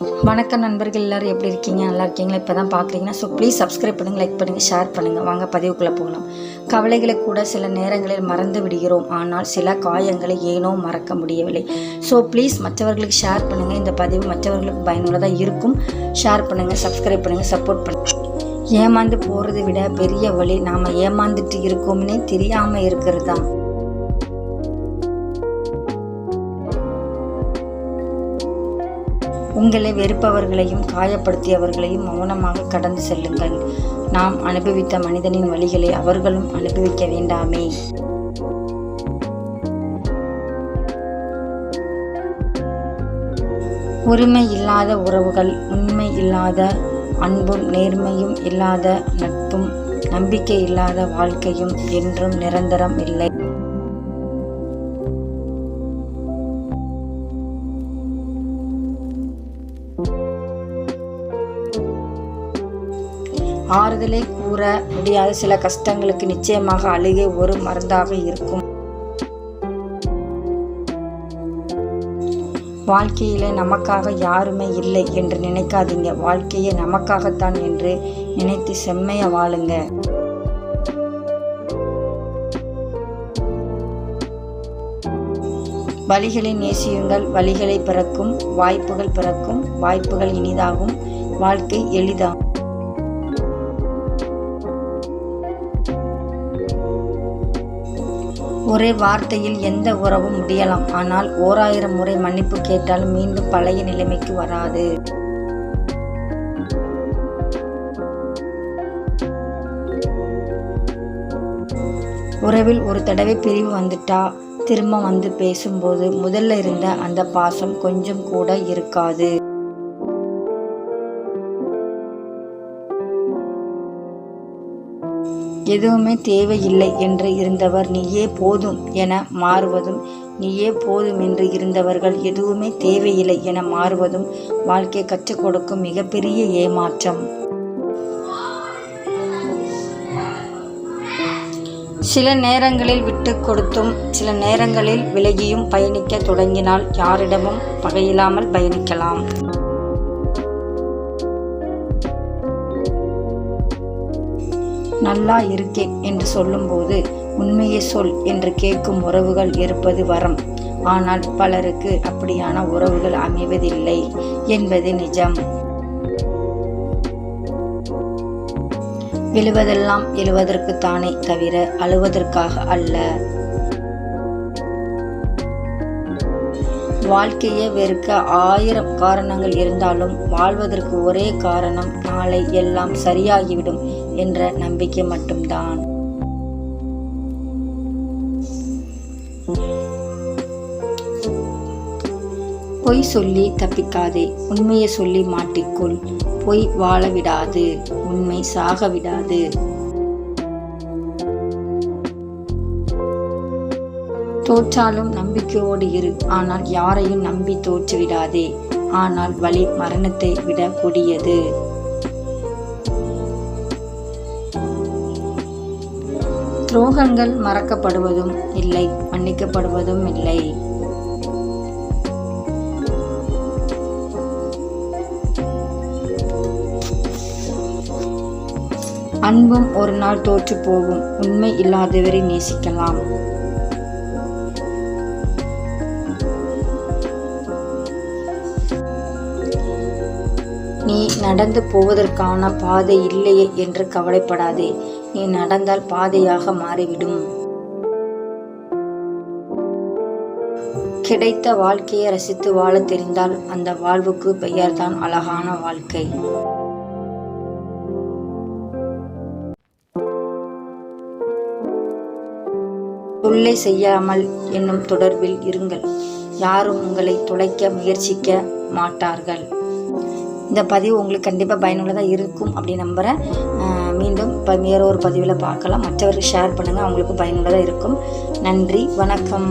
வணக்கம் நண்பர்கள் எல்லாரும் எப்படி இருக்கீங்க? நல்லா இருக்கீங்களா? இப்போ தான் பார்க்குறீங்கன்னா ஸோ ப்ளீஸ் சப்ஸ்கிரைப் பண்ணுங்கள் லைக் பண்ணுங்கள் ஷேர் பண்ணுங்கள் வாங்க பதிவுக்குள்ளே போகலாம். கவலைகளை கூட சில நேரங்களில் மறந்து விடுகிறோம். ஆனால் சில காயங்களை ஏனோ மறக்க முடியவில்லை. ஸோ ப்ளீஸ் மற்றவர்களுக்கு ஷேர் பண்ணுங்கள் இந்த பதிவு மற்றவர்களுக்கு பயனுள்ளதாக இருக்கும். ஷேர் பண்ணுங்கள் சப்ஸ்கிரைப் பண்ணுங்கள் சப்போர்ட் பண்ணுங்கள் ஏமாந்து போகிறதை விட பெரிய வழி நாம் ஏமாந்துட்டு இருக்கோம்னே தெரியாமல் இருக்கிறது தான். உங்களை வெறுப்பவர்களையும் காயப்படுத்தியவர்களையும் மௌனமாக கடந்து செல்லுங்கள். நாம் அனுபவித்த மனிதனின் வழிகளை அவர்களும் அனுபவிக்க வேண்டாமே. உரிமை இல்லாத உறவுகள் உண்மை இல்லாத அன்பும் நேர்மையும் இல்லாத நட்பும் நம்பிக்கை இல்லாத வாழ்க்கையும் என்றும் நிரந்தரம் இல்லை. ஆறுதலை கூற முடியாத சில கஷ்டங்களுக்கு நிச்சயமாக அழுகை ஒரு மருந்தாக இருக்கும். வாழ்க்கையில நமக்காக யாருமே இல்லை என்று நினைக்காதீங்க. வாழ்க்கையே நமக்காகத்தான் என்று நினைத்து செம்மைய வாழுங்க. வழிகளை நேசியுங்கள். வழிகளை பிறக்கும். வாய்ப்புகள் பிறக்கும். வாய்ப்புகள் இனிதாகும். வாழ்க்கை எளிதாகும். ஒரே வார்த்தையில் எந்த உறவும் முடியலாம். ஆனால் ஓராயிரம் முறை மன்னிப்பு கேட்டால் மீண்டும் பழைய நிலைமைக்கு வராது. உறவில் ஒரு தடவை பிரிவு வந்துட்டா திரும்ப வந்து பேசும்போது முதல்ல இருந்த அந்த பாசம் கொஞ்சம் கூட இருக்காது. எதுவுமே தேவையில்லை என்று இருந்தவர் நீயே போதும் என மாறுவதும் நீயே போதும் என்று இருந்தவர்கள் எதுவுமே தேவையில்லை என மாறுவதும் வாழ்க்கை கற்றுக் கொடுக்கும் மிகப்பெரிய ஏமாற்றம். சில நேரங்களில் விட்டு கொடுத்தும் சில நேரங்களில் விலகியும் பயணிக்க தொடங்கினால் யாரிடமும் பகையில்லாமல் பயணிக்கலாம். நல்லா இருக்கேன் என்று சொல்லும்போது உண்மையை சொல் என்று கேட்கும் உறவுகள் இருப்பது வரம். ஆனால் பலருக்கு அப்படியான உறவுகள் அமைவதில்லை என்பது நிஜம். விழுவதெல்லாம் எழுவதற்குத்தானே தவிர அழுவதற்காக அல்ல. வாழ்க்கையை வெறுக்க ஆயிரம் காரணங்கள் இருந்தாலும் வாழ்வதற்கு ஒரே காரணம் நாளை எல்லாம் சரியாகிவிடும் என்ற நம்பிக்கை மட்டும்தான். பொய் சொல்லி தப்பிக்காதே உண்மையை சொல்லி மாட்டிக்கொள். பொய் வாழ விடாது உண்மை சாக விடாது தோற்றாலும் நம்பிக்கையோடு இரு. ஆனால் யாரையும் நம்பி தோற்றுவிடாதே. ஆனால் வழி மரணத்தை விட கொடியது. துரோகங்கள் மறக்கப்படுவதும் இல்லை மன்னிக்கப்படுவதும் இல்லை. அன்பும் ஒரு நாள் தோற்று போகும். உண்மை இல்லாதவரை நேசிக்கலாம். நீ நடந்து போவதற்கான பாதை இல்லையே என்று கவலைப்படாதே. நீ நடந்தால் பாதையாக மாறிவிடும். கிடைத்த வாழ்க்கையை ரசித்து வாழ தெரிந்தால் அந்த வாழ்வுக்கு பெயர்தான் அழகான வாழ்க்கை. தொல்லை செய்யாமல் என்னும் தொடர்பில் இருங்கள். யாரும் உங்களை துளைக்க முயற்சிக்க மாட்டார்கள். இந்த பதிவு உங்களுக்கு கண்டிப்பாக பயனுள்ளதாக இருக்கும் அப்படின்னு நம்புகிறேன் மீண்டும் இப்போ வேறு ஒரு பதிவில் பார்க்கலாம். மற்றவர்கள் ஷேர் பண்ணுங்கள் அவங்களுக்கு பயனுள்ளதாக இருக்கும். நன்றி வணக்கம்.